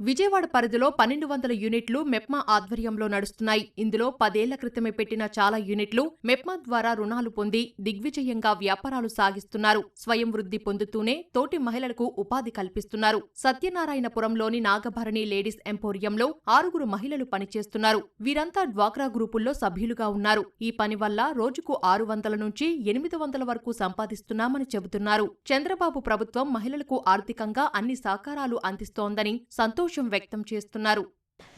విజయవాడ పరిధిలో పన్నెండు వందల యూనిట్లు మెప్మా ఆధ్వర్యంలో నడుస్తున్నాయి. ఇందులో పదేళ్ళ క్రితమే పెట్టిన చాలా యూనిట్లు మెప్మా ద్వారా రుణాలు పొంది దిగ్విజయంగా వ్యాపారాలు సాగిస్తున్నారు. స్వయం వృద్ధి పొందుతూనే తోటి మహిళలకు ఉపాధి కల్పిస్తున్నారు. సత్యనారాయణపురంలోని నాగభరణి లేడీస్ ఎంపోరియంలో ఆరుగురు మహిళలు పనిచేస్తున్నారు. వీరంతా డ్వాక్రా గ్రూపుల్లో సభ్యులుగా ఉన్నారు. ఈ పని వల్ల రోజుకు ఆరు వందల నుంచి ఎనిమిది వందల వరకు సంపాదిస్తున్నామని చెబుతున్నారు. చంద్రబాబు ప్రభుత్వం మహిళలకు ఆర్థికంగా అన్ని సహకారాలు అందిస్తోందని సంతోషం వ్యక్తం చేస్తున్నారు.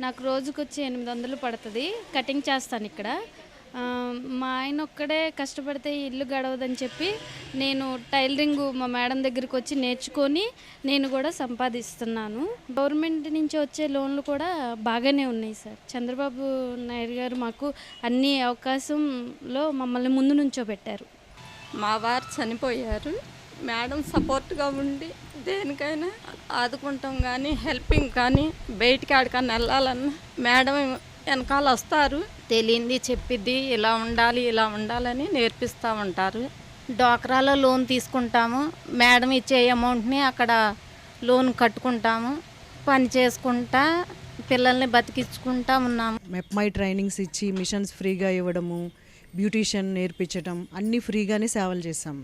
నాకు రోజుకు వచ్చి ఎనిమిది వందలు పడుతుంది. కటింగ్ చేస్తాను ఇక్కడ. మా ఆయన ఒక్కడే కష్టపడితే ఇల్లు గడవదని చెప్పి నేను టైలరింగ్ మా మేడం దగ్గరికి వచ్చి నేర్చుకొని నేను కూడా సంపాదిస్తున్నాను. గవర్నమెంట్ నుంచి వచ్చే లోన్లు కూడా బాగానే ఉన్నాయి సార్. చంద్రబాబు నాయుడు గారు మాకు అన్ని అవకాశంలో మమ్మల్ని ముందు నుంచో పెట్టారు మా వారు చనిపోయారు. మేడం సపోర్ట్గా ఉండి దేనికైనా ఆదుకుంటాం కానీ హెల్పింగ్ కానీ బయటికి ఆడికన్నా వెళ్ళాలన్నా మేడం వెనకాల వస్తారు. తెలియంది చెప్పిద్ది ఇలా ఉండాలి ఇలా ఉండాలని నేర్పిస్తూ ఉంటారు. డ్వాక్రాలో లోన్ తీసుకుంటాము. మేడం ఇచ్చే అమౌంట్ని అక్కడ లోన్ కట్టుకుంటాము. పని చేసుకుంటా పిల్లల్ని బతికించుకుంటా ఉన్నాము. మెప్మై ట్రైనింగ్స్ ఇచ్చి మిషన్స్ ఫ్రీగా ఇవ్వడము బ్యూటీషియన్ నేర్పించడం అన్నీ ఫ్రీగానే సేవలు చేస్తాం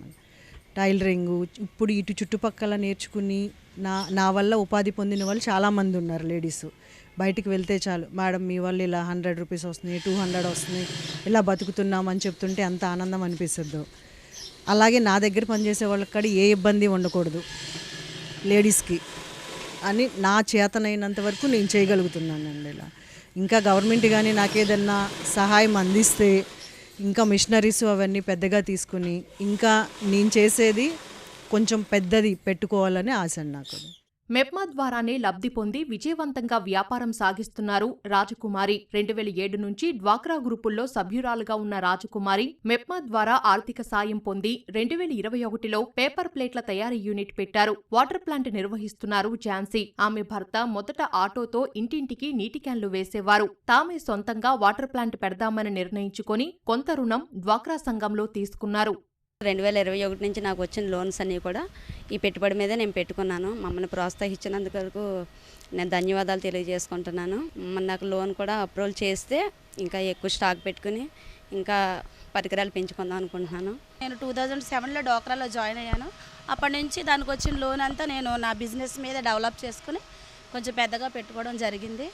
టైలరింగ్ ఇప్పుడు ఇటు చుట్టుపక్కల నేర్చుకుని నా నా వల్ల ఉపాధి పొందిన వాళ్ళు చాలామంది ఉన్నారు లేడీస్. బయటికి వెళ్తే చాలు. మేడం మీ వల్ల ఇలా హండ్రెడ్ రూపీస్ వస్తున్నాయి టూ హండ్రెడ్ వస్తున్నాయి ఇలా బతుకుతున్నామని చెప్తుంటే అంత ఆనందం అనిపిస్తుందో. అలాగే నా దగ్గర పనిచేసే వాళ్ళకి కూడా ఏ ఇబ్బంది ఉండకూడదు లేడీస్కి అని నా చేతనైనంత వరకు నేను చేయగలుగుతున్నానండి ఇలా. ఇంకా గవర్నమెంట్ కానీ నాకేదన్నా సహాయం అందిస్తే ఇంకా మిషనరీస్ అవన్నీ పెద్దగా తీసుకుని ఇంకా నేను చేసేది కొంచెం పెద్దది పెట్టుకోవాలని ఆశ అండి నాకు మెప్మా ద్వారానే లబ్ధి పొంది విజయవంతంగా వ్యాపారం సాగిస్తున్నారు రాజకుమారి. రెండు వేల ఏడు నుంచి డ్వాక్రా గ్రూపుల్లో సభ్యురాలుగా ఉన్న రాజకుమారి మెప్మా ద్వారా ఆర్థిక సాయం పొంది రెండు వేల ఇరవై ఒకటిలో పేపర్ ప్లేట్ల తయారీ యూనిట్ పెట్టారు. వాటర్ ప్లాంట్ నిర్వహిస్తున్నారు ఝాన్సీ. ఆమె భర్త మొదట ఆటోతో ఇంటింటికి నీటి క్యాన్లు వేసేవారు. తామే సొంతంగా వాటర్ ప్లాంట్ పెడదామని నిర్ణయించుకొని కొంత రుణం డ్వాక్రా సంఘంలో తీసుకున్నారు. రెండు వేల ఇరవై ఒకటి నుంచి నాకు వచ్చిన లోన్స్ అన్నీ కూడా ఈ పెట్టుబడి మీదే నేను పెట్టుకున్నాను. మమ్మల్ని ప్రోత్సహించినందుకు నేను ధన్యవాదాలు తెలియజేసుకుంటున్నాను. మమ్మల్ని నాకు లోన్ కూడా అప్రూవల్ చేస్తే ఇంకా ఎక్కువ స్టాక్ పెట్టుకుని ఇంకా పరికరాలు పెంచుకుందాం అనుకుంటున్నాను. నేను టూ థౌజండ్ సెవెన్లో డోక్రాలో జాయిన్ అయ్యాను. అప్పటి నుంచి దానికి వచ్చిన లోన్ అంతా నేను నా బిజినెస్ మీద డెవలప్ చేసుకుని కొంచెం పెద్దగా పెట్టుకోవడం జరిగింది.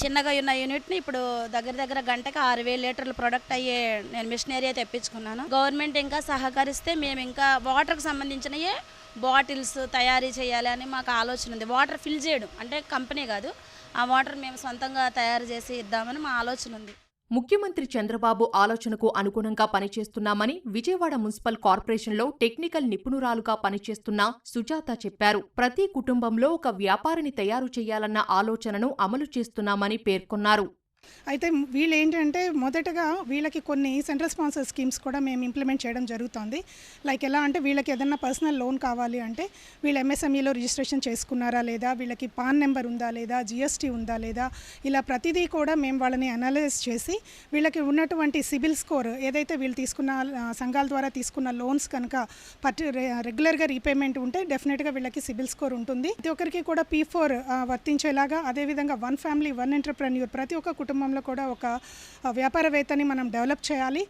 చిన్నగా ఉన్న యూనిట్ని ఇప్పుడు దగ్గర దగ్గర గంటకి ఆరు వేల లీటర్ల ప్రొడక్ట్ అయ్యే నేను మిషనరీ తెప్పించుకున్నాను. గవర్నమెంట్ ఇంకా సహకరిస్తే మేము ఇంకా వాటర్కి సంబంధించినయే బాటిల్స్ తయారీ చేయాలి అని మాకు ఆలోచన ఉంది. వాటర్ ఫిల్ చేయడం అంటే కంపెనీ కాదు. ఆ వాటర్ మేము సొంతంగా తయారు చేసి ఇద్దామని మా ఆలోచన ఉంది. ముఖ్యమంత్రి చంద్రబాబు ఆలోచనకు అనుగుణంగా పనిచేస్తున్నామని విజయవాడ మున్సిపల్ కార్పొరేషన్లో టెక్నికల్ నిపుణురాలుగా పనిచేస్తున్న సుజాత చెప్పారు. ప్రతి కుటుంబంలో ఒక వ్యాపారిని తయారు చేయాలన్న ఆలోచనను అమలు చేస్తున్నామని పేర్కొన్నారు. అయితే వీళ్ళు ఏంటంటే మొదటగా వీళ్ళకి కొన్ని సెంట్రల్ స్పాన్సర్ స్కీమ్స్ కూడా మేము ఇంప్లిమెంట్ చేయడం జరుగుతుంది. లైక్ ఎలా అంటే వీళ్ళకి ఏదైనా పర్సనల్ లోన్ కావాలి అంటే వీళ్ళు ఎంఎస్ఎంఈలో రిజిస్ట్రేషన్ చేసుకున్నారా లేదా? వీళ్ళకి పాన్ నెంబర్ ఉందా లేదా? జిఎస్టీ ఉందా లేదా? ఇలా ప్రతిదీ కూడా మేము వాళ్ళని అనలైజ్ చేసి వీళ్ళకి ఉన్నటువంటి సిబిల్ స్కోర్ ఏదైతే వీళ్ళు తీసుకున్న సంఘాల ద్వారా తీసుకున్న లోన్స్ కనుక పర్టి రెగ్యులర్గా రీపేమెంట్ ఉంటే డెఫినెట్గా వీళ్ళకి సిబిల్ స్కోర్ ఉంటుంది. ప్రతి ఒక్కరికి కూడా పీ ఫోర్ వర్తించేలాగా అదేవిధంగా వన్ ఫ్యామిలీ వన్ ఎంటర్ప్రెన్యూర్ ప్రతి ఒక్క కుటుంబం కుటుంబంలో కూడా ఒక వ్యాపారవేత్తని మనం డెవలప్ చేయాలి.